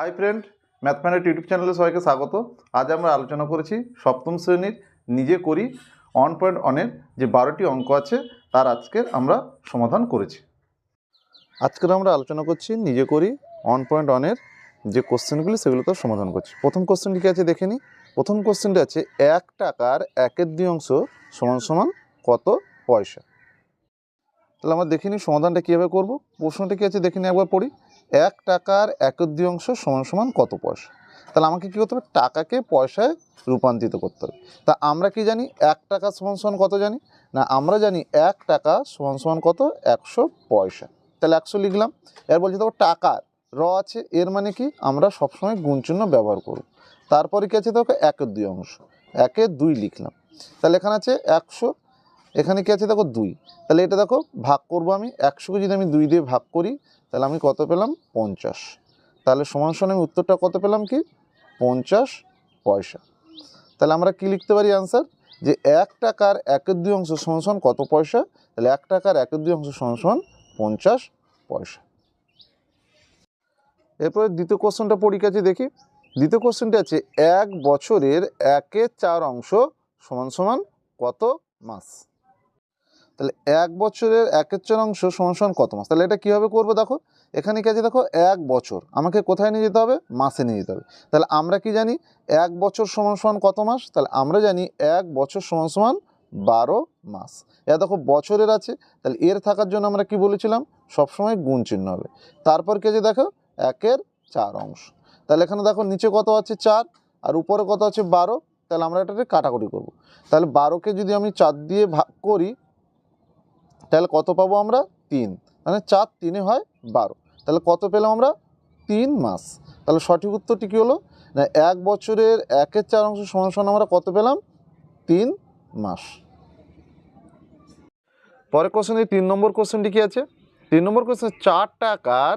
Hi friend ম্যাথম্যাটিক YouTube চ্যানেলে সবাইকে স্বাগত। আজ আমরা আলোচনা করেছি সপ্তম শ্রেণির নিজে করি ওয়ান পয়েন্ট ওয়ানের যে বারোটি অঙ্ক আছে, তার আজকের আমরা সমাধান করেছি। আজকের আমরা আলোচনা করছি নিজে করি ওয়ান পয়েন্ট ওয়ানের যে কোশ্চেনগুলি সেগুলো তো সমাধান করছি। প্রথম কোশ্চেনটি কি আছে দেখে নিই প্রথম কোশ্চেনটি আছে, এক টাকার একের দুই অংশ সমান সমান কত পয়সা? তাহলে আমরা দেখে নিই সমাধানটা কীভাবে করব। প্রশ্নটা কী আছে দেখে নিই একবার পড়ি। এক টাকার দুই অংশ সমান সমান কত পয়সা? তাহলে আমাকে কী করতে হবে? টাকাকে পয়সায় রূপান্তরিত করতে হবে। তা আমরা কি জানি? এক টাকা সমান সমান কত জানি? না, আমরা জানি এক টাকা সমান সমান কত? একশো পয়সা। তাহলে একশো লিখলাম। এর বলছি, দেখো, টাকার র আছে, এর মানে কি? আমরা সবসময় গুণচিহ্ন ব্যবহার করব। তারপরে কি আছে? দেখো, একের দুই অংশ একে দুই লিখলাম। তাহলে এখানে আছে একশো, এখানে কি আছে? দেখো, দুই। তাহলে এটা দেখো, ভাগ করব আমি। একশোকে যদি আমি দুই দিয়ে ভাগ করি তাহলে আমি কত পেলাম? পঞ্চাশ। তাহলে সমান সমান আমি উত্তরটা কত পেলাম কি? পঞ্চাশ পয়সা। তাহলে আমরা কি লিখতে পারি অ্যান্সার যে এক টাকার একের দুই অংশ সমান কত পয়সা? তাহলে এক টাকার একের দুই অংশ সমান সমান পঞ্চাশ পয়সা। এরপরে দ্বিতীয় কোশ্চেনটা পরীক্ষা আছে দেখি। দ্বিতীয় কোশ্চেনটা আছে, এক বছরের একের চার অংশ সমান সমান কত মাস? তাহলে এক বছরের একের চার অংশ সমান কত মাস? তাহলে এটা কীভাবে করব দেখো? এখানে কি আছে দেখো? এক বছর। আমাকে কোথায় নিয়ে যেতে হবে? মাসে নিয়ে যেতে হবে। তাহলে আমরা কি জানি? এক বছর সমান সমান কত মাস? তাহলে আমরা জানি এক বছর সমান সমান বারো মাস। এটা দেখো বছরের আছে। তাহলে এর থাকার জন্য আমরা কি বলেছিলাম? সবসময় গুণ চিহ্ন হবে। তারপর কি দেখো? একের চার অংশ। তাহলে এখানে দেখো নিচে কত আছে? চার। আর উপরে কত আছে? বারো। তাহলে আমরা এটাকে কাটাকুটি করব। তাহলে বারোকে যদি আমি চার দিয়ে ভাগ করি তাহলে কত পাবো আমরা? তিন। মানে চার তিনে হয় বারো। তাহলে কত পেলাম আমরা? তিন মাস। তাহলে সঠিক উত্তরটি কী হলো? না, এক বছরের একের চার অংশ সমান সমান আমরা কত পেলাম? তিন মাস। পরের কোশ্চেনে তিন নম্বর কোশ্চেনটি কী আছে? তিন নম্বর কোশ্চেন চার টাকার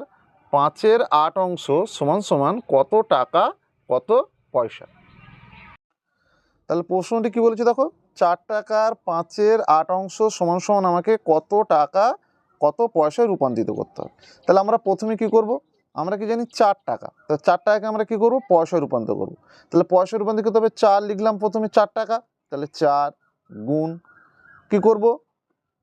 পাঁচের আট অংশ সমান সমান কত টাকা, কত পয়সা? তাহলে প্রশ্নটি কি বলেছে দেখো? চার টাকার পাঁচের আট অংশ সমান সমান আমাকে কত টাকা, কত পয়সায় রূপান্তরিত করতে হবে? তাহলে আমরা প্রথমে কি করব? আমরা কি জানি চার টাকা। তো চার টাকাকে আমরা কি করব? পয়সায় রূপান্তর করব। তাহলে পয়সায় রূপান্তর করতে হবে চার, লিখলাম প্রথমে চার টাকা। তাহলে চার গুণ কি করব?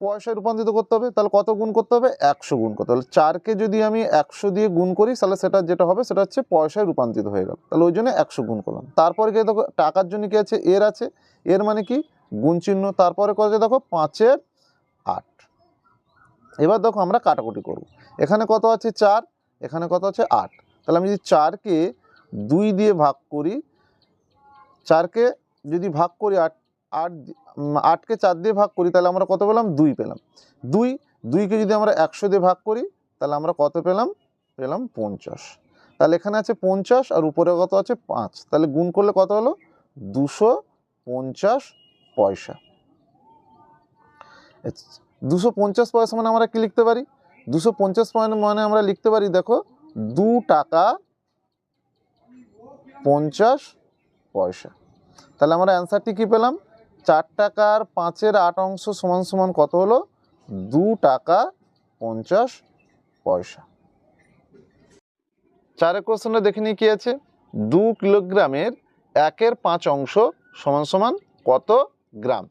পয়সায় রূপান্তরিত করতে হবে। তাহলে কত গুণ করতে হবে? একশো গুণ করতে হবে। চারকে যদি আমি একশো দিয়ে গুণ করি, তাহলে সেটা যেটা হবে, সেটা হচ্ছে পয়সায় রূপান্তরিত হয়ে গেল। তাহলে ওই জন্য একশো গুণ করলাম। তারপরে কি দেখো, টাকার জন্য কি আছে? এর আছে। এর মানে কি? গুণ চিহ্ন, তারপরে কত দেখো? পাঁচের আট। এবার দেখো আমরা কাটাকুটি করব। এখানে কত আছে? চার। এখানে কত আছে? আট। তাহলে আমি যদি চারকে দুই দিয়ে ভাগ করি, চারকে যদি ভাগ করি আট আট আটকে চার দিয়ে ভাগ করি, তাহলে আমরা কত পেলাম? দুই পেলাম। দুই, দুইকে যদি আমরা একশো দিয়ে ভাগ করি, তাহলে আমরা কত পেলাম? পেলাম পঞ্চাশ। তাহলে এখানে আছে পঞ্চাশ আর উপরে কত আছে? পাঁচ। তাহলে গুণ করলে কত হলো? দুশো পঞ্চাশ পয়সা। দুশো পঞ্চাশ পয়সা মানে আমরা কি লিখতে পারি? দুশো পঞ্চাশ পয়েন্ট মানে আমরা লিখতে পারি, দেখো, দু টাকা পঞ্চাশ পয়সা। তাহলে আমরা অ্যান্সারটি কি পেলাম? চার টাকার পাঁচের আট অংশ সমান সমান কত হলো? দু টাকা পঞ্চাশ পয়সা। চারের কোশ্চেনটা দেখে নিই কি আছে? দু কিলোগ্রামের একের পাঁচ অংশ সমান সমান কত? গ্রাম।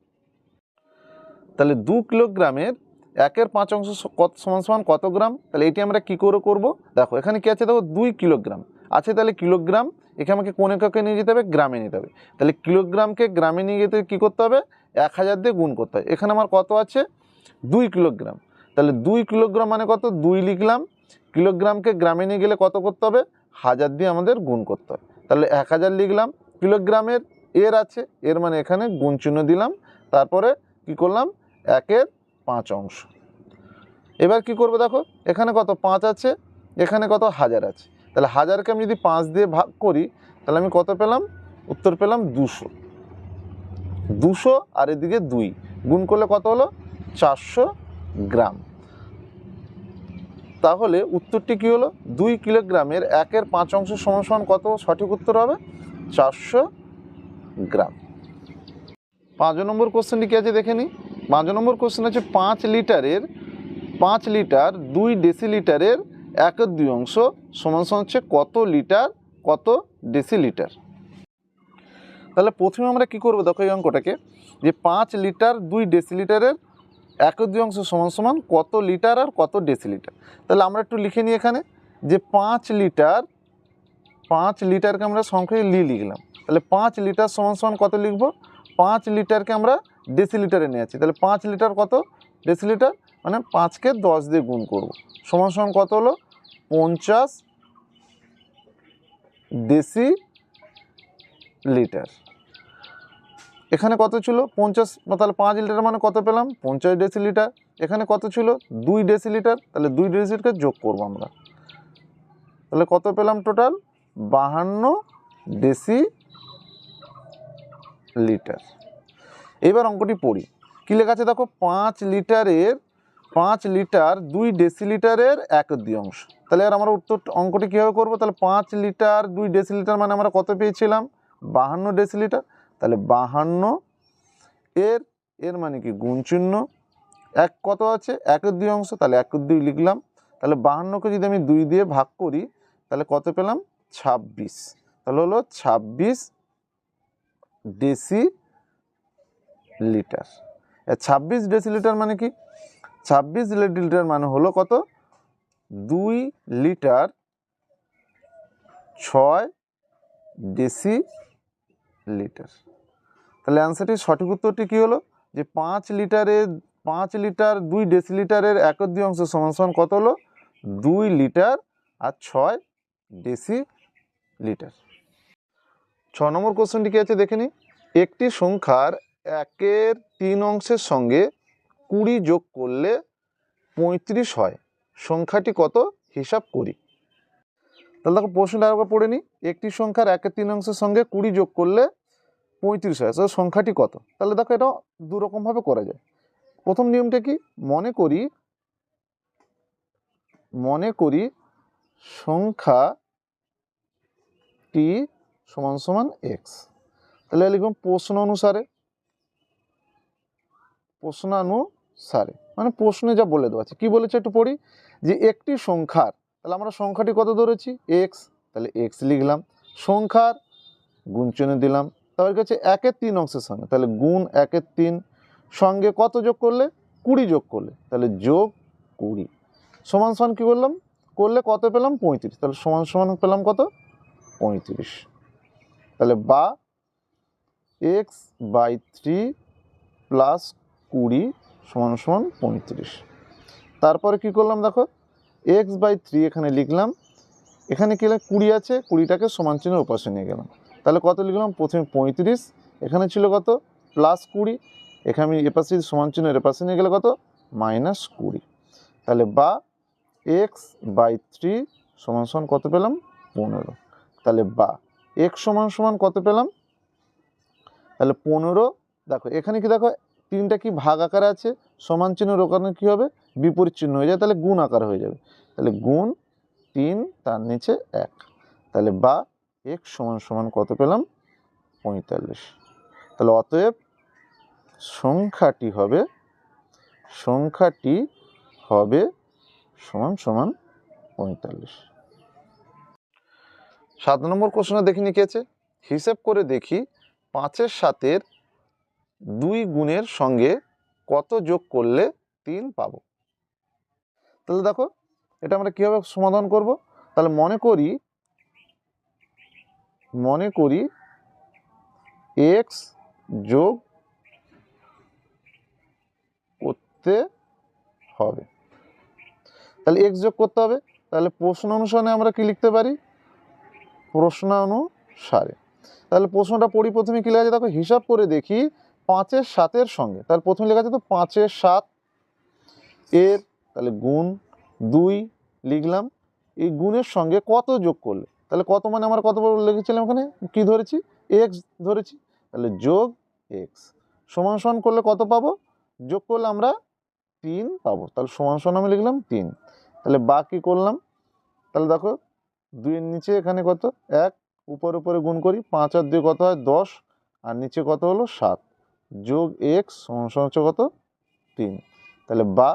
তাহলে দু কিলোগ্রামের একের পাঁচ অংশ কত সমান সমান কত গ্রাম? তাহলে এটি আমরা কি করে করব? দেখো, এখানে কি আছে? দেখো, দুই কিলোগ্রাম। আছে তাহলে কিলোগ্রাম এখানে আমাকে কোন এককে নিয়ে যেতে হবে? গ্রামে নিতে হবে। তাহলে কিলোগ্রামকে গ্রামে নিয়ে যেতে কী করতে হবে? এক হাজার দিয়ে গুণ করতে হবে। এখানে আমার কত আছে? দুই কিলোগ্রাম। তাহলে দুই কিলোগ্রাম মানে কত? দুই লিখলাম। কিলোগ্রামকে গ্রামে নিয়ে গেলে কত করতে হবে? হাজার দিয়ে আমাদের গুণ করতে হবে। তাহলে এক হাজার লিখলাম। কিলোগ্রামের এর আছে, এর মানে এখানে গুণ চিহ্ন দিলাম, তারপরে কি করলাম? একের পাঁচ অংশ। এবার কি করবে দেখো, এখানে কত পাঁচ আছে, এখানে কত হাজার আছে। তাহলে হাজারকে আমি যদি পাঁচ দিয়ে ভাগ করি, তাহলে আমি কত পেলাম? উত্তর পেলাম দুশো। দুশো আর এদিকে দুই। গুণ করলে কত হলো? চারশো গ্রাম। তাহলে উত্তরটি কি হলো? দুই কিলোগ্রামের একের পাঁচ অংশ সমান সমান কত? সঠিক উত্তর হবে? চারশো গ্রাম। পাঁচ নম্বর কোশ্চেনটি কি আছে দেখে নিই পাঁচ নম্বর কোশ্চেন আছে পাঁচ লিটারের, পাঁচ লিটার দুই ডেসিলিটারের একের দুই অংশ সমান সমান হচ্ছে কত লিটার, কত ডেসিলিটার তাহলে প্রথমে আমরা কি করব দেখো এই অঙ্কটাকে? যে পাঁচ লিটার দুই ডেসিলিটারের একের দুই অংশ সমান সমান কত লিটার আর কত ডেসিলিটার তাহলে আমরা একটু লিখে নিই এখানে। যে পাঁচ লিটার, পাঁচ লিটারকে আমরা সংখ্যায় লি লিখলাম। তাহলে পাঁচ লিটার সমান সমান কত লিখব? পাঁচ লিটারকে আমরা ডেসিলিটারে নিয়ে যাচ্ছি। তাহলে পাঁচ লিটার কত? ডেসিলিটার মানে পাঁচকে দশ দিয়ে গুণ করব। সমান সমান কত হলো? পঞ্চাশ দেশি লিটার এখানে কত ছিল? পঞ্চাশ তাহলে পাঁচ লিটার মানে কত পেলাম? পঞ্চাশ ডেসি লিটার এখানে কত ছিল? দুই ডেসি লিটার তাহলে দুই ডেসি লিটার যোগ করব আমরা। তাহলে কত পেলাম টোটাল বাহান্ন ডেসি লিটার। এবার অঙ্কটি পড়ি। কী লেখা আছে দেখো? পাঁচ লিটারের, পাঁচ লিটার দুই ডেসিলিটারের এক দুই অংশ তাহলে আর আমরা উত্তর অঙ্কটি কীভাবে করব? তাহলে পাঁচ লিটার দুই ডেসিলিটার মানে আমরা কত পেয়েছিলাম? বাহান্ন ডেসিলিটার। তাহলে বাহান্ন এর এর মানে কি? গুণ এক কত আছে? একের দুই অংশ তাহলে একের দুই লিখলাম। তাহলে বাহান্নকে যদি আমি দুই দিয়ে ভাগ করি, তাহলে কত পেলাম? ছাব্বিশ। তাহলে হলো ছাব্বিশ ডেসি লিটার। ছাব্বিশ ডেসিলিটার মানে কি? ছাব্বিশ লিটার মানে হলো কত? দুই লিটার ছয় ডেসি লিটার। তাহলে অ্যান্সারটির সঠিক উত্তরটি কী হলো? যে পাঁচ লিটারের, পাঁচ লিটার, দুই ডেসিলিটারের এক দুই অংশ সমান সমান কত হলো? দুই লিটার আর ছয় ডেসি লিটার। ছ নম্বর কোশ্চেনটি কী আছে দেখে নিই। একটি সংখ্যার একের তিন অংশের সঙ্গে কুড়ি যোগ করলে পঁয়ত্রিশ হয়। সংখ্যাটি কত? হিসাব করি। তাহলে দেখো প্রশ্নটা আরেকবার পড়ে নিই। একটি সংখ্যার একের তিন অংশের সঙ্গে কুড়ি যোগ করলে পঁয়ত্রিশ হয়। তাহলে সংখ্যাটি কত? তাহলে দেখো এটা দুরকমভাবে করা যায়। প্রথম নিয়মটা কি? মনে করি মনে করি সংখ্যাটি সমান সমান এক্স তাহলে লিখলাম প্রশ্ন অনুসারে। প্রশ্নানুসারে। মানে প্রশ্নে যা বলে দেওয়া আছে। কী বলেছে একটু পড়ি? যে একটি সংখ্যার, তাহলে আমরা সংখ্যাটি কত ধরেছি? এক্স তাহলে এক্স লিখলাম। সংখ্যার গুণ দিলাম। তারপর কাছে একের তিন অংশের সঙ্গে। তাহলে গুণ একের তিন। সঙ্গে কত যোগ করলে? কুড়ি যোগ করলে। তাহলে যোগ কুড়ি। সমান সমান কী করলাম করলে কত পেলাম? পঁয়ত্রিশ। তাহলে সমান সমান পেলাম কত? পঁয়ত্রিশ। তাহলে বা এক্স বাই থ্রি প্লাস কুড়ি সমান সমান পঁয়ত্রিশ। তারপরে কি করলাম দেখো? এক্স বাই থ্রি এখানে লিখলাম। এখানে কি? কুড়ি আছে, কুড়িটাকে সমান চিহ্নের উপাসে নিয়ে গেলাম। তাহলে কত লিখলাম? প্রথমে পঁয়ত্রিশ। এখানে ছিল কত? প্লাস কুড়ি। এখানে আমি এপাশে সমান চিহ্ন এপাশে নিয়ে গেলে কত? মাইনাস কুড়ি। তাহলে বা এক্স বাই থ্রি সমান সমান কত পেলাম? পনেরো। তাহলে বা এক্স সমান সমান কত পেলাম? তাহলে পনেরো। দেখো, এখানে কি দেখো, তিনটা কি ভাগ আকারে আছে? সমান চিহ্নের ওখানে কী হবে? বিপরীত চিহ্ন হয়ে যায়, তাহলে গুণ আকার হয়ে যাবে। তাহলে গুণ তিন, তার নিচে এক। তাহলে বা এক সমান সমান কত পেলাম? পঁয়তাল্লিশ। তাহলে অতএব সংখ্যাটি হবে সংখ্যাটি হবে সমান সমান পঁয়তাল্লিশ। সাত নম্বর কোশ্চেনে দেখি আছে? হিসেব করে দেখি পাঁচের সাতের দুই গুণের সঙ্গে কত যোগ করলে তিন পাবো। তাহলে দেখো, এটা আমরা কীভাবে সমাধান করব? তাহলে মনে করি মনে করি এক্স যোগ করতে হবে। তাহলে এক্স যোগ করতে হবে। তাহলে প্রশ্ন অনুসারে আমরা কি লিখতে পারি? প্রশ্নানুসারে। তাহলে প্রশ্নটা পড়ি প্রথমে কী লেখা দেখো, হিসাব করে দেখি, পাঁচের সাতের সঙ্গে। তাহলে প্রথমে লেখা আছে তো, পাঁচের সাত এর, তাহলে গুণ দুই লিখলাম। এই গুণের সঙ্গে কত যোগ করলে? তাহলে কত মানে আমার কত লিখেছিলাম এখানে কি ধরেছি? এক্স ধরেছি। তাহলে যোগ এক্স। সমান সমান করলে কত পাবো? যোগ করলে আমরা তিন পাবো। তাহলে সমান সমান আমি লিখলাম তিন। তাহলে বা কী করলাম। তাহলে দেখো দুইয়ের নিচে এখানে কত? এক। উপর উপরে গুণ করি, পাঁচ আর দুই কত হয়? দশ। আর নিচে কত হলো? সাত। যোগ এক্স সমান হচ্ছে কত? তিন। তাহলে বা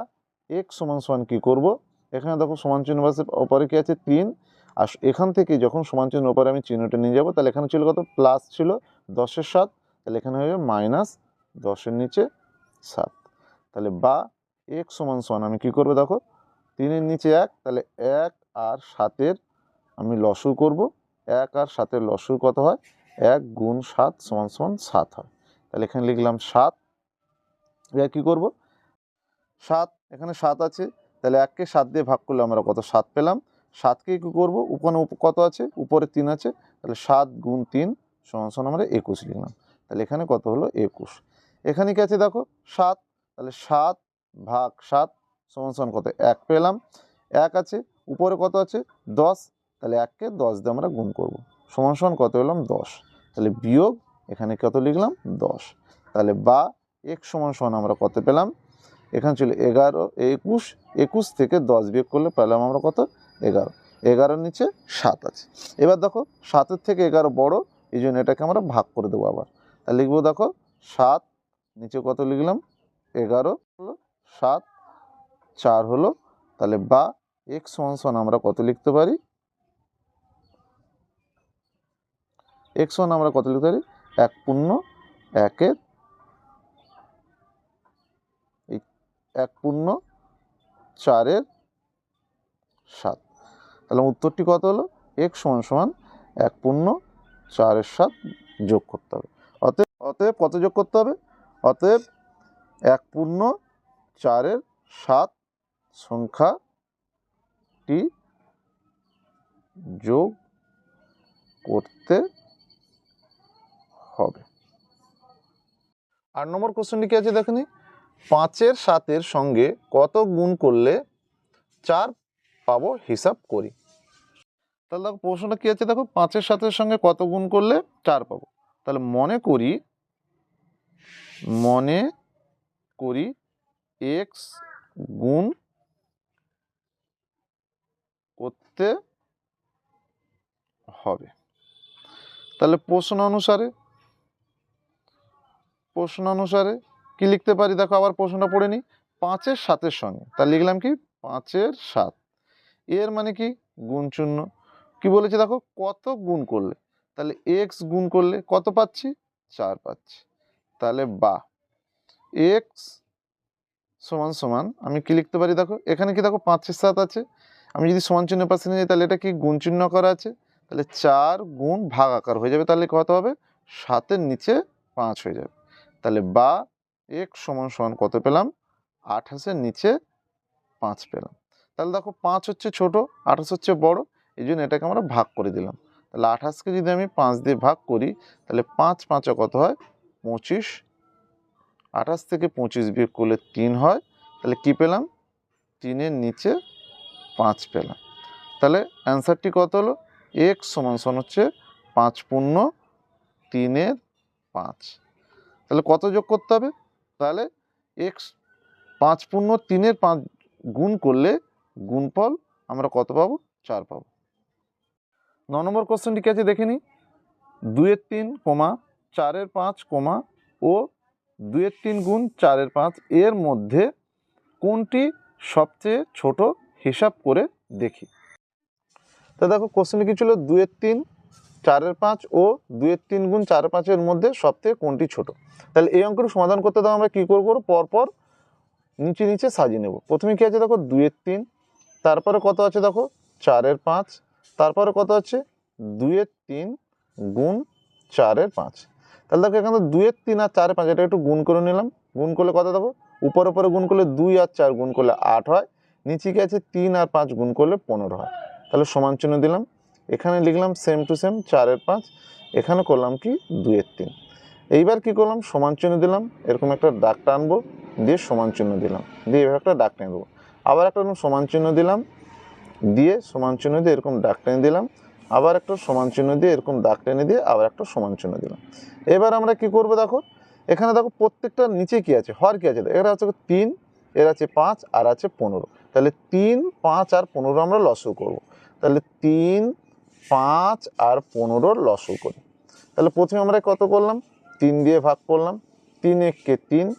এক্স সমান সমান কী করব? এখানে দেখো সমান চিহ্ন পাশে ওপরে কী আছে? তিন। আর এখান থেকে যখন সমান চিহ্ন ওপরে আমি চিহ্নটা নিয়ে যাব, তাহলে এখানে ছিল কত? প্লাস ছিল দশের সাত। তাহলে এখানে হয়ে যাবে মাইনাস দশের নিচে সাত। তাহলে বা এক সমান সমান আমি কি করব দেখো? তিনের নিচে এক। তাহলে এক আর সাতের আমি লসু করব, এক আর সাতের লসু কত হয়? এক গুণ সাত সমান সমান সাত হয়। তাহলে এখানে লিখলাম সাত। এবার কী করব? সাত, এখানে সাত আছে। তাহলে এককে সাত দিয়ে ভাগ করলে আমরা কত? সাত পেলাম। সাতকে কী করব? উপরে উপ- কত আছে? উপরে তিন আছে। তাহলে সাত গুণ তিন সমান সমান আমরা একুশ লিখলাম। তাহলে এখানে কত হলো? একুশ। এখানে কি আছে দেখো? সাত। তাহলে সাত ভাগ সাত সমান সমান কত? এক পেলাম। এক আছে। উপরে কত আছে? দশ। তাহলে এককে দশ দিয়ে আমরা গুণ করব। সমান সমান কত পেলাম দশ। তাহলে বিয়োগ, এখানে কত লিখলাম? দশ। তাহলে বা এক সমান সমান আমরা কত পেলাম? এখানে ছিল এগারো, একুশ একুশ থেকে দশ বিয়োগ করলে পেলাম আমরা কত? এগারো। এগারোর নিচে সাত আছে। এবার দেখো, সাতের থেকে এগারো বড়, এই জন্য এটাকে আমরা ভাগ করে দেবো আবার। তাহলে লিখব দেখো, সাত, নিচে কত লিখলাম? এগারো হলো সাত, চার হলো। তাহলে বা এক সমান সমান আমরা কত লিখতে পারি? এক সমান আমরা কত লিখতে পারি? এক পূর্ণ, একের এক পূর্ণ, চারের সাত। তাহলে উত্তরটি কত হলো? এক সমান সমান এক পূর্ণ, চারের সাত যোগ করতে হবে। অতএব অতএব কত যোগ করতে হবে? অতএব এক পূর্ণ, চারের সাত সংখ্যাটি যোগ করতে হবে। আট নম্বর কোশ্চেনটি কি আছে দেখেনি পাঁচের সাতের সঙ্গে কত গুণ করলে চার পাবো হিসাব করি। তাহলে দেখো প্রশ্নটা কি আছে দেখো? পাঁচের সাতের সঙ্গে কত গুণ করলে চার পাবো। তাহলে মনে করি মনে করি এক্স গুণ করতে হবে। তাহলে প্রশ্ন অনুসারে প্রশ্ন অনুসারে কি লিখতে পারি? দেখো, আবার প্রশ্নটা পড়ে নিই। পাঁচের সাতের সঙ্গে। তা লিখলাম কি? পাঁচের সাত। এর মানে কি? গুণ শূন্য কি বলেছে দেখো? কত গুণ করলে? তাহলে এক্স গুণ করলে কত পাচ্ছি? চার পাচ্ছি। তাহলে বা। এক্স সমান সমান, আমি কি লিখতে পারি দেখো? এখানে কি দেখো? পাঁচের সাত আছে। আমি যদি সমান চিহ্ন পাশে নিয়ে যাই, তাহলে এটা কি? গুণ চিহ্ন করা আছে। তাহলে চার গুণ ভাগ আকার হয়ে যাবে। তাহলে কত হবে? সাতের নিচে পাঁচ হয়ে যাবে। তাহলে বা এক সমান সমান কত পেলাম? আঠাশের নিচে পাঁচ পেলাম। তাহলে দেখো পাঁচ হচ্ছে ছোট, আঠাশ হচ্ছে বড় এই জন্য এটাকে আমরা ভাগ করে দিলাম। তাহলে আঠাশকে যদি আমি পাঁচ দিয়ে ভাগ করি, তাহলে পাঁচ পাঁচে কত হয়? পঁচিশ। আঠাশ থেকে পঁচিশ বিয়োগ করলে তিন হয়, তাহলে কি পেলাম? তিনের নিচে পাঁচ পেলাম। তাহলে অ্যান্সারটি কত হলো? এক সমান সমান হচ্ছে পাঁচ পূর্ণ তিনের পাঁচ। তাহলে কত যোগ করতে হবে? তাহলে এক্স পাঁচ পূর্ণ তিনের পাঁচ গুণ করলে গুণফল আমরা কত পাবো? চার পাবো। ন নম্বর কোশ্চেনটি কি আছে দেখে নিই। দুয়ের তিন কমা চারের পাঁচ কমা ও দুয়ের তিন গুণ চারের পাঁচ এর মধ্যে কোনটি সবচেয়ে ছোট হিসাব করে দেখি। তো দেখো কোশ্চেনটি কি ছিল? দুয়ের তিন চারের পাঁচ ও দুয়ের তিন গুণ চারের পাঁচের মধ্যে সবথেকে কোনটি ছোট? তাহলে এই অঙ্কটি সমাধান করতে দাও, আমরা কী করব? পরপর নিচে নিচে সাজিয়ে নেব। প্রথমে কী আছে দেখো? দুয়ের তিন। তারপরে কত আছে দেখো? চারের পাঁচ। তারপরে কত আছে? দুয়ের তিন গুণ চারের পাঁচ। তাহলে দেখো এখানে দুয়ের তিন আর চারের পাঁচ, এটা একটু গুণ করে নিলাম। গুণ করলে কত দেখো? উপর উপরে গুণ করলে দুই আর চার গুণ করলে আট হয়। নিচে কি আছে? তিন আর পাঁচ গুণ করলে পনেরো হয়। তাহলে সমান চিহ্ন দিলাম। এখানে লিখলাম সেম টু সেম চারের পাঁচ, এখানে করলাম কি? দুয়ের তিন। এইবার কি করলাম? সমান চিহ্ন দিলাম, এরকম একটা দাগ টানবো, দিয়ে সমান চিহ্ন দিলাম, দিয়ে এভাবে একটা দাগ টেনে দেবো আবার একটা এরকম সমান চিহ্ন দিলাম, দিয়ে সমান চিহ্ন দিয়ে এরকম দাগ টেনে দিলাম, আবার একটা সমান চিহ্ন দিয়ে এরকম দাগ টেনে দিয়ে আবার একটা সমান চিহ্ন দিলাম। এবার আমরা কি করব দেখো? এখানে দেখো প্রত্যেকটার নিচে কি আছে? হর কি আছে? এরা হচ্ছে তিন, এর আছে পাঁচ, আর আছে পনেরো। তাহলে তিন, পাঁচ, আর পনেরো আমরা লসও করব। তাহলে তিন পাঁচ আর পনেরোর লসও করি। তাহলে প্রথমে আমরা কত করলাম? তিন দিয়ে ভাগ করলাম। তিন এককে তিন,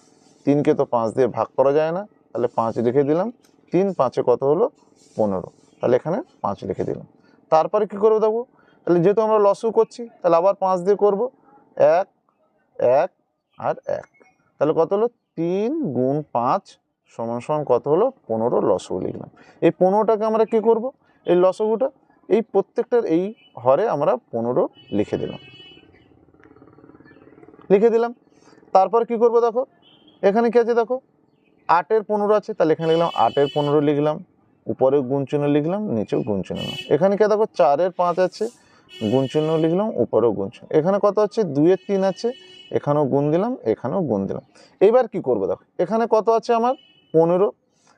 তিনকে তো পাঁচ দিয়ে ভাগ করা যায় না। তাহলে পাঁচ রেখে দিলাম। তিন পাঁচে কত হলো? পনেরো। তাহলে এখানে পাঁচ লিখে দিলাম। তারপরে কি করব দেখো? তাহলে যেহেতু আমরা লসও করছি, তাহলে আবার পাঁচ দিয়ে করব। এক এক আর এক। তাহলে কত হলো? তিন গুণ পাঁচ সমান সমান কত হলো? পনেরো লসগু লিখলাম। এই পনেরোটাকে আমরা কি করব? এই লসগুটা এই প্রত্যেকটার এই হরে আমরা পনেরো লিখে দিলাম। লিখে দিলাম। তারপর কি করব দেখো? এখানে কি আছে দেখো? আটের পনেরো আছে, তাহলে এখানে লিখলাম আটের পনেরো লিখলাম উপরে গুণ চিহ্ন লিখলাম, নিচেও গুণ চিহ্ন লিখলাম। এখানে কি দেখো? চারের পাঁচ আছে, গুণ চিহ্ন লিখলাম, উপরেও গুণ চিহ্ন। এখানে কত আছে? দুইয়ের তিন আছে, এখানেও গুণ দিলাম, এখানেও গুণ দিলাম। এবার কি করব দেখো? এখানে কত আছে আমার? পনেরো।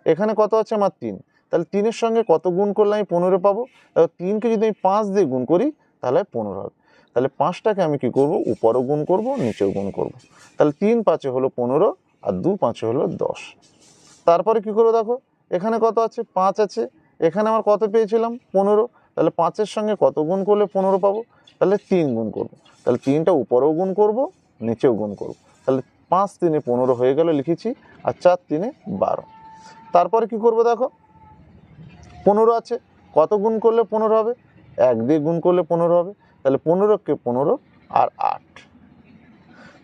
এখানে কত আছে? আমার তিন। তাহলে তিনের সঙ্গে কত গুণ করলে আমি পনেরো পাবো? তাহলে তিনকে যদি আমি পাঁচ দিয়ে গুণ করি, তাহলে পনেরো হবে। তাহলে পাঁচটাকে আমি কি করব? উপরও গুণ করব, নিচেও গুণ করব। তাহলে তিন পাঁচে হলো পনেরো আর দু পাঁচে হলো দশ। তারপরে কি করব দেখো? এখানে কত আছে? পাঁচ আছে। এখানে আমার কত পেয়েছিলাম? পনেরো। তাহলে পাঁচের সঙ্গে কত গুণ করলে পনেরো পাবো? তাহলে তিন গুণ করব। তাহলে তিনটা উপরেও গুণ করব, নিচেও গুণ করব। তাহলে পাঁচ তিনে পনেরো হয়ে গেল লিখেছি, আর চার তিনে বারো। তারপরে কি করব দেখো? পনেরো আছে। কত গুণ করলে পনেরো হবে? এক দিয়ে গুণ করলে পনেরো হবে। তাহলে পনেরোকে পনেরো আর আট।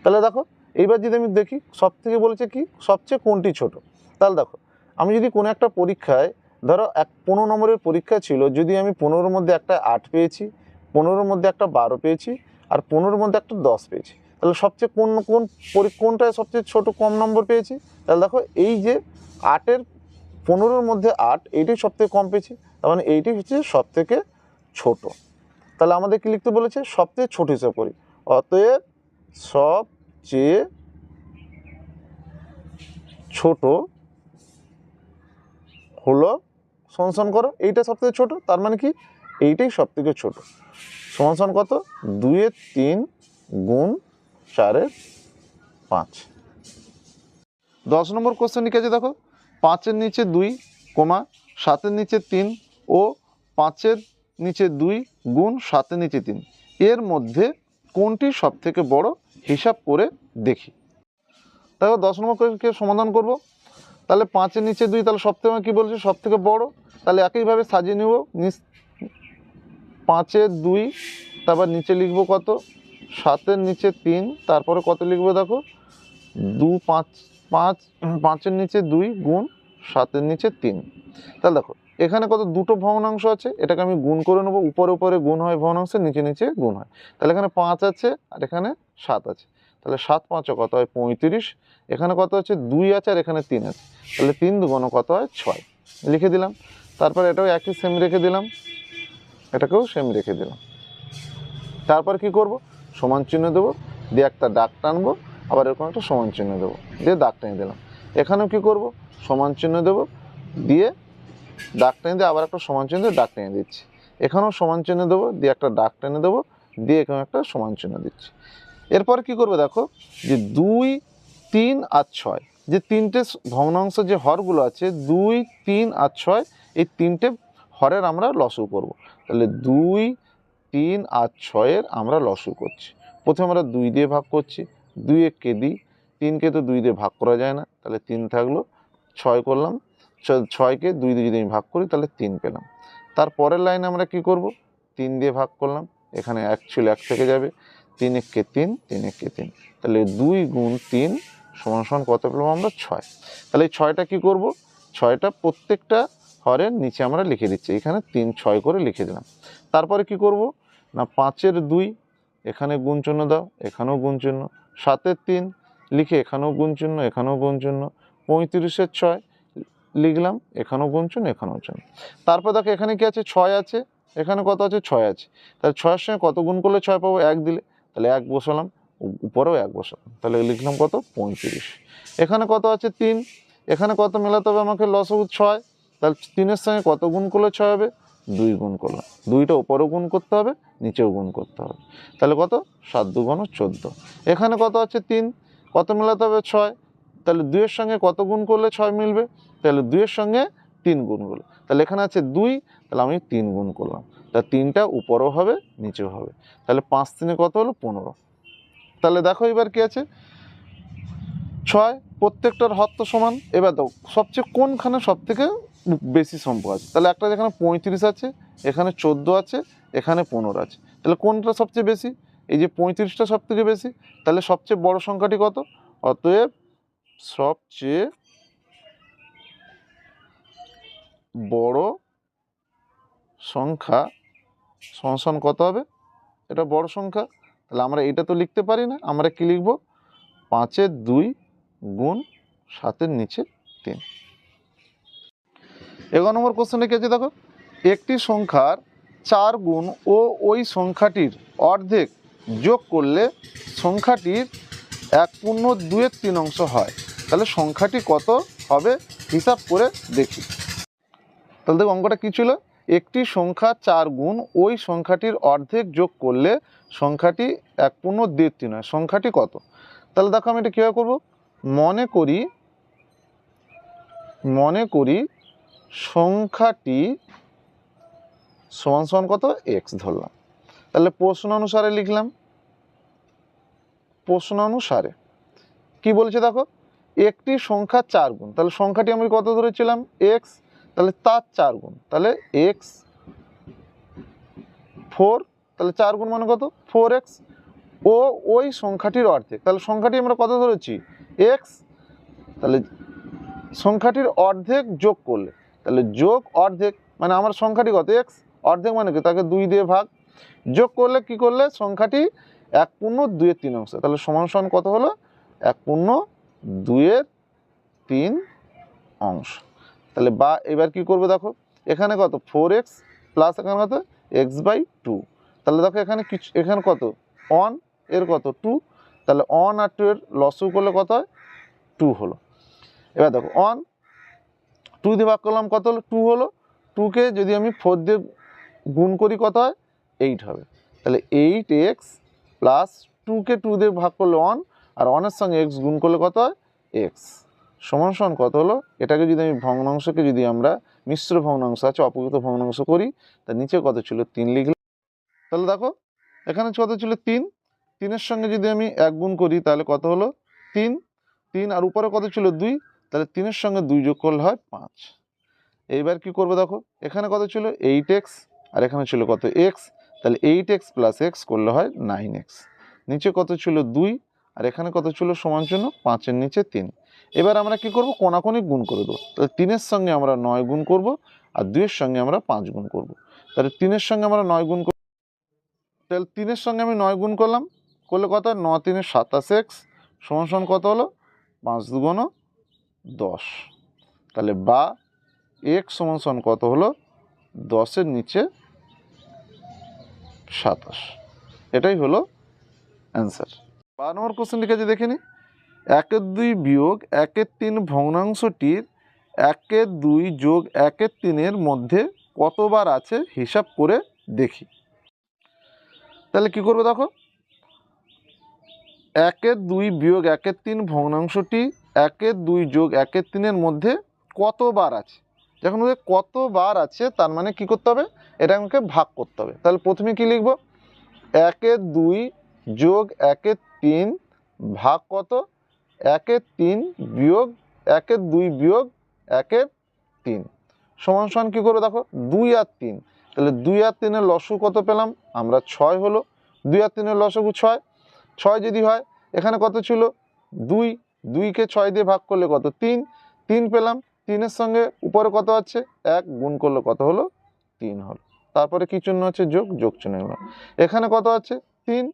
তাহলে দেখো, এইবার যদি আমি দেখি সব থেকে বলেছে কি? সবচেয়ে কোনটি ছোট? তাহলে দেখো, আমি যদি কোনো একটা পরীক্ষায়, ধরো এক পনেরো নম্বরের পরীক্ষা ছিল, যদি আমি পনেরোর মধ্যে একটা আট পেয়েছি, পনেরোর মধ্যে একটা বারো পেয়েছি, আর পনেরোর মধ্যে একটা দশ পেয়েছি, তাহলে সবচেয়ে কোন কোন কোনটায় সবচেয়ে ছোট কম নম্বর পেয়েছি? তাহলে দেখো, এই যে আটের পনেরোর মধ্যে আট, এইটাই সব থেকে কম পেয়েছি। তার মানে এইটাই হচ্ছে সব থেকে ছোট। তাহলে আমাদের কি লিখতে বলেছে? সবচেয়ে ছোট হিসাব করি। অতএব সবচেয়ে ছোট হলো সংসন করো। এইটা সব থেকে ছোটো, তার মানে কি? এইটাই সব থেকে ছোটো। সমান সমান কত? দুইয়ের তিন গুণ চারের পাঁচ। দশ নম্বর কোশ্চেন লিখে আছে দেখো। পাঁচের নিচে দুই, কমা সাতের নিচে তিন ও পাঁচের নিচে দুই গুণ সাতের নিচে তিন। এর মধ্যে কোনটি সব থেকে বড় হিসাব করে দেখি। দেখো দশ নম্বর কোশ্চেনকে সমাধান করব। তাহলে পাঁচের নিচে দুই তাহলে সব থেকে কী বলছে? সব থেকে বড়। তাহলে একইভাবে সাজিয়ে নেব। নিচ পাঁচের দুই, তারপর নিচে লিখব কত? সাতের নিচে তিন, তারপরে কত লিখব দেখো? দু, পাঁচ পাঁচ, পাঁচের নিচে দুই গুণ সাতের নিচে তিন। তাহলে দেখো, এখানে কত দুটো ভগ্নাংশ আছে, এটাকে আমি গুণ করে নেব, উপরে উপরে গুণ হয় ভগ্নাংশ নিচে নিচে গুণ হয়। তাহলে এখানে পাঁচ আছে আর এখানে সাত আছে। তাহলে সাত পাঁচও কত হয়? পঁয়ত্রিশ। এখানে কত আছে? দুই আছে আর এখানে তিন আছে। তাহলে তিন দুগুণ কত হয়? ছয়। লিখে দিলাম। তারপর এটাও একই সেম রেখে দিলাম। এটাকেও সেম রেখে দিলাম। তারপর কি করব? সমান চিহ্ন দেবো। দিয়ে একটা দাগ টানবো। আবার এরকম একটা সমান চিহ্ন দেবো। দিয়ে দাগ টেনে দিলাম। এখানেও কি করব? সমান চিহ্ন দেবো। দিয়ে ডাক টেনে দিয়ে আবার একটা সমান চিহ্ন দাগ টেনে দিচ্ছি। এখানেও সমান চিহ্ন দেবো, দিয়ে একটা ডাক টেনে দেবো, দিয়ে এখানে একটা সমান চিহ্ন দিচ্ছি। এরপর কি করবে দেখো, যে দুই, তিন আর ছয়, যে তিনটে ভগ্নাংশ যে হরগুলো আছে, দুই, তিন আর ছয়, এই তিনটে হরের আমরা লসু করব। তাহলে দুই, তিন আর ছয়ের আমরা লসু করছি। প্রথমে আমরা দুই দিয়ে ভাগ করছি দুই কে দিই? তিনকে তো দুই দিয়ে ভাগ করা যায় না। তাহলে তিন থাকল ছয় করলাম ছয়কে দুই দিয়ে যদি আমি ভাগ করি, তাহলে তিন পেলাম। তারপরের লাইনে আমরা কি করব? তিন দিয়ে ভাগ করলাম, এখানে এক ছিল এক থেকে যাবে, তিন একে তিন তিন একে তিন। তাহলে দুই গুণ তিন সমান সমান কত পেলাম আমরা? ছয়। তাহলে এই ছয়টা কী করব? ছয়টা প্রত্যেকটা হরের নিচে আমরা লিখে দিচ্ছি। এখানে তিন ছয় করে লিখে দিলাম। তারপরে কি করব? না, পাঁচের দুই, এখানে গুণ চিহ্ন দাও, এখানেও গুণ চিহ্ন। সাতের তিন, লিখে এখানেও গুণ চিহ্ন, এখানেও গুণ চিহ্ন। পঁয়ত্রিশের ছয় লিখলাম, এখানেও গুণ চিহ্ন এখানেও চিহ্ন তারপর দেখো এখানে কি আছে? ছয় আছে। এখানে কত আছে? ছয় আছে। তাহলে ছয়ের সঙ্গে কত গুণ করলে ছয় পাবো? এক দিলে। তাহলে এক বসালাম উপরেও এক বসালাম। তাহলে লিখলাম কত? পঁয়ত্রিশ। এখানে কত আছে? তিন। এখানে কত মেলাতে হবে আমাকে? লসগু ছয়। তাহলে তিনের সঙ্গে কত গুণ করলে ছয় হবে? দুই গুণ করলাম। দুইটা উপরেও গুণ করতে হবে, নিচেও গুণ করতে হবে। তাহলে কত? সাত দুগুণ চোদ্দ। এখানে কত আছে? তিন। কত মেলাতে হবে? ছয়। তাহলে দুইয়ের সঙ্গে কত গুণ করলে ছয় মিলবে? তাহলে দুইয়ের সঙ্গে তিন গুণ করলে। তাহলে এখানে আছে দুই, তাহলে আমি তিন গুণ করলাম। তাহলে তিনটা উপরও হবে, নিচেও হবে। তাহলে পাঁচ তিনে কত হলো? পনেরো। তাহলে দেখো এবার কি আছে? ছয়, প্রত্যেকটার হর তো সমান। এবার দাও সবচেয়ে কোনখানে সব থেকে বেশি সম্পর্ক আছে? তাহলে একটা যেখানে পঁয়ত্রিশ আছে, এখানে চোদ্দ আছে, এখানে পনেরো আছে। তাহলে কোনটা সবচেয়ে বেশি? এই যে পঁয়ত্রিশটা সব থেকে বেশি, তাহলে সবচেয়ে বড় সংখ্যাটি কত? অতএব সবচেয়ে বড় সংখ্যা সংসন কত হবে? এটা বড় সংখ্যা। তাহলে আমরা এটা তো লিখতে পারি না। আমরা কি লিখব? পাঁচের দুই গুণ সাতের নিচে তিন। এগারো নম্বর কোশ্চেনে কি আছে দেখো? একটি সংখ্যার চার গুণ ও ওই সংখ্যাটির অর্ধেক যোগ করলে সংখ্যাটির এক পূর্ণ দুয়ের তিন অংশ হয়। তাহলে সংখ্যাটি কত হবে হিসাব করে দেখি। তাহলে দেখো অঙ্কটা কী ছিল? একটি সংখ্যা চার গুণ, ওই সংখ্যাটির অর্ধেক যোগ করলে সংখ্যাটি এক পূর্ণ দেড় তিন হয় সংখ্যাটি কত? তাহলে দেখো আমি এটা কীভাবে করব? মনে করি মনে করি সংখ্যাটি সমান সমান কত? এক্স ধরলাম। তাহলে প্রশ্ন অনুসারে লিখলাম। প্রশ্ন অনুসারে। কি বলছে দেখো? একটি সংখ্যা চার গুণ। তাহলে সংখ্যাটি আমি কত ধরেছিলাম? এক্স তাহলে তার চার গুণ। তাহলে এক্স ফোর তাহলে চার গুণ মানে কত? ফোর এক্স ও, ওই সংখ্যাটির অর্ধেক। তাহলে সংখ্যাটি আমরা কত ধরেছি? এক্স তাহলে সংখ্যাটির অর্ধেক যোগ করলে। তাহলে যোগ অর্ধেক মানে আমার সংখ্যাটি কত? এক্স অর্ধেক মানে কি? তাকে দুই দিয়ে ভাগ। যোগ করলে কি করলে? সংখ্যাটি এক পূর্ণ দুইয়ের তিন অংশ। তাহলে সমান সমান কত হলো? এক পূর্ণ দুইয়ের তিন অংশ। তাহলে বা এবার কি করবে দেখো, এখানে কত? ফোর এক্স প্লাস এখানে কত? এক্স বাই টু তাহলে দেখো এখানে কিছু এখানে কত? অন এর কত? টু তাহলে অন আর টু এর লসু করলে কত হয়? টু হলো। এবার দেখো অন টু দিয়ে ভাগ করলাম কত হলো? টু হলো। টুকে যদি আমি ফোর দিয়ে গুণ করি কত হয়? এইট হবে। তাহলে এইট এক্স প্লাস টুকে টু দিয়ে ভাগ করলে অন আর অনের সঙ্গে এক্স গুণ করলে কত হয়? এক্স সমান সমান কত হলো? এটাকে যদি আমি ভগ্নাংশকে যদি আমরা মিশ্র ভগ্নাংশ আছে, অপকৃত ভগ্নাংশ করি, তার নিচে কত ছিল? তিন লিখলাম তাহলে দেখো, এখানে কত ছিল? তিন। তিনের সঙ্গে যদি আমি এক গুণ করি, তাহলে কত হলো? তিন। তিন আর উপরে কত ছিল? দুই। তাহলে তিনের সঙ্গে দুই যোগ করলে হয় পাঁচ। এইবার কি করব দেখো? এখানে কত ছিল? এইট এক্স আর এখানে ছিল কত? এক্স তাহলে এইট এক্স প্লাস এক্স করলে হয় নাইন এক্স নিচে কত ছিল? দুই। আর এখানে কত ছিল? সমান জন্য পাঁচের নিচে তিন। এবার আমরা কি করব? কোনাকোনি গুণ করে দেবো। তাহলে তিনের সঙ্গে আমরা নয় গুণ করব আর দুইয়ের সঙ্গে আমরা পাঁচ গুণ করব। তাহলে তিনের সঙ্গে আমরা নয় গুণ করব তাহলে তিনের সঙ্গে আমি নয় গুণ করলাম। করলে কত? ন তিনে সাতাশ এক্স সমান সমান কত হলো? পাঁচ দুগুণ দশ। তাহলে বা এক সমান সমান কত হলো? দশের নিচে সাতাশ। এটাই হলো অ্যান্সার। বারো নম্বর কোশ্চেন লিখেছে দেখে নি। একের দুই বিয়োগ, একের তিন ভগ্নাংশটির, একের দুই যোগ, একের তিনের মধ্যে কতবার আছে হিসাব করে দেখি। তাহলে কি করবে দেখো? একের দুই বিয়োগ, একের তিন ভগ্নাংশটি, একের দুই যোগ, একের তিনের মধ্যে কতবার আছে? যখন ওদের কতবার আছে, তার মানে কি করতে হবে? এটা আমাকে ভাগ করতে হবে। তাহলে প্রথমে কি লিখব? একের দুই যোগ, একের তিন ভাগ কত? একের তিন বিয়োগ, একের দুই বিয়োগ, একের তিন। সমান সমান কী করব দেখো? দুই আর তিন। তাহলে দুই আর তিনের লসু কত পেলাম? আমরা ছয় হলো। দুই আর তিনের লসগু ছয়? ছয় যদি হয়, এখানে কত ছিল? দুই। দুইকে ছয় দিয়ে ভাগ করলে কত? তিন। তিন পেলাম। তিনের সঙ্গে উপরে কত আছে? এক গুণ করলে কত হলো? তিন হলো। তারপরে কি চিহ্ন আছে? যোগ যোগ চিহ্ন এখানে কত আছে? তিন।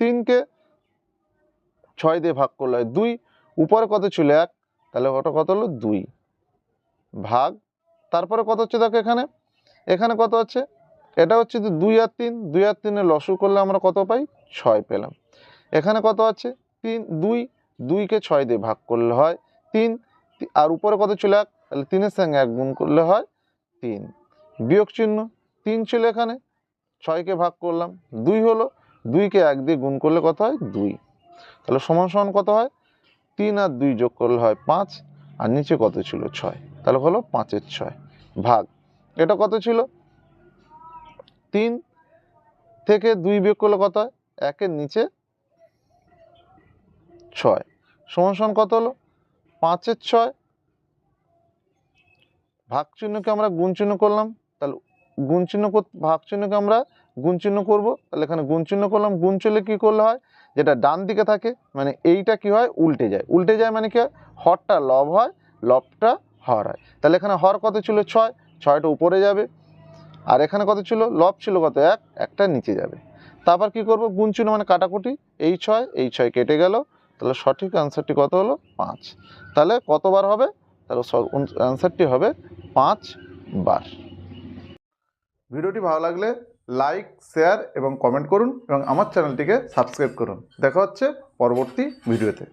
তিনকে ছয় দিয়ে ভাগ করলে হয় দুই, উপরে কত ছিল এক? তাহলে ওটা কত হলো? দুই। ভাগ, তারপরে কত হচ্ছে দেখো এখানে? এখানে কত হচ্ছে এটা হচ্ছে যে দুই আর তিন, দুই আর তিনে লসু করলে আমরা কত পাই? ছয় পেলাম। এখানে কত আছে? তিন, দুই, দুইকে ছয় দিয়ে ভাগ করলে হয় তিন আর উপরে কত ছিল এক? তাহলে তিনের সঙ্গে এক গুণ করলে হয় তিন। বিয়োগ চিহ্ন, তিন ছিল এখানে, ছয়কে ভাগ করলাম, দুই হলো, দুইকে এক দিয়ে গুণ করলে কত হয়? দুই। তাহলে সমান সমান কত হয়? তিন আর দুই যোগ করলে হয় পাঁচ, আর নিচে কত ছিল? ছয়। তাহলে হলো পাঁচের ছয় ভাগ। এটা কত ছিল? তিন থেকে দুই বিয়োগ করলে কত হয়? একের নিচে ছয়। সমান সমান কত হলো? পাঁচের ছয়। ভাগ চিহ্নকে আমরা গুণ চিহ্ন করলাম। তাহলে গুণ চিহ্ন ভাগ চিহ্নকে আমরা গুণ চিহ্ন করব। তাহলে এখানে গুণ চিহ্ন করলাম। গুণ চলে কী করলে হয়? যেটা ডান দিকে থাকে মানে এইটা কি হয়? উল্টে যায়। উল্টে যায় মানে কি হয়? হরটা লব হয়, লবটা হর হয়। তাহলে এখানে হর কত ছিল? ছয়। ছয়টা উপরে যাবে। আর এখানে কত ছিল? লব ছিল কত? এক। একটা নিচে যাবে। তারপর কি করব? গুণ মানে কাটাকুটি। এই ছয় এই ছয় কেটে গেল। তাহলে সঠিক অ্যান্সারটি কত হলো? পাঁচ। তাহলে কতবার হবে? তাহলে অ্যান্সারটি হবে পাঁচ বার ভিডিওটি ভালো লাগলে লাইক শেয়ার এবং কমেন্ট করুন এবং আমার চ্যানেলটিকে সাবস্ক্রাইব করুন। দেখা হচ্ছে পরবর্তী ভিডিওতে